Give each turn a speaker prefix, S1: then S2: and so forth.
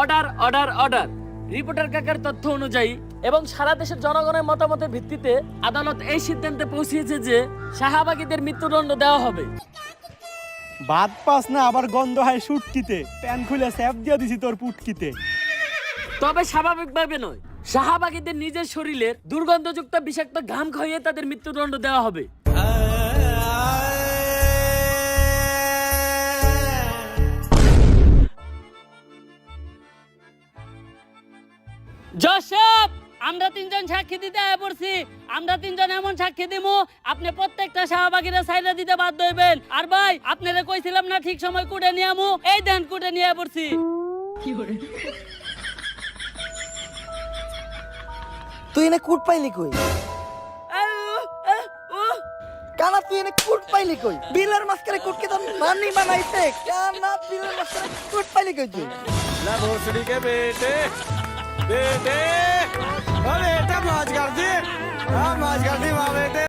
S1: Order order order. Reporter কাকার তথ্য অনুযায়ী এবং সারা দেশের জনগণের মতামতের ভিত্তিতে আদালত এই সিদ্ধান্তে পৌঁছিয়েছে যে শাহাবাগীদের মৃত্যুদণ্ড দেওয়া হবে।
S2: ভাত পাস না আবার গন্ধ হয় সুটকিতে। প্যান খুলে স্যাপ দিয়ে দিছি তোর পুটকিতে।
S1: তবে স্বাভাবিকভাবে নয় শাহাবাগীদের নিজের শরীরের দুর্গন্ধযুক্ত বিষাক্ত ঘাম খাইয়ে তাদের মৃত্যুদণ্ড দেওয়া হবে।
S3: জসব আমরা তিনজন সাক্ষী দিতে আয় পড়ছি। আমরা তিনজন এমন সাক্ষী দিব আপনি প্রত্যেকটা শাহবাগিরা সাইডে দিতে বাধ্য হইবেন। আর ভাই আপনারে কইছিলাম না ঠিক সময় কুটে নিয়ে আমু এই দেন কুটে নিয়ে পড়ছি।
S4: তুই এনে কুট পাইলি কই? কানা তুই এনে কুট পাইলি কই? বিলের মাঝখানে কুটকে তো মানি বানাইছে। কানা বিলের মাঝখানে কুট পাইলি কই তুই?
S5: না ভোসড়ি কে বেটে। ਬੇਟੇ ਬੇਟੇ ਓ ਬੇਟਾ ਮਾਜ ਕਰਦੀ। ਆ ਮਾਜ ਕਰਦੀ ਮਾਂ ਬੇਟੇ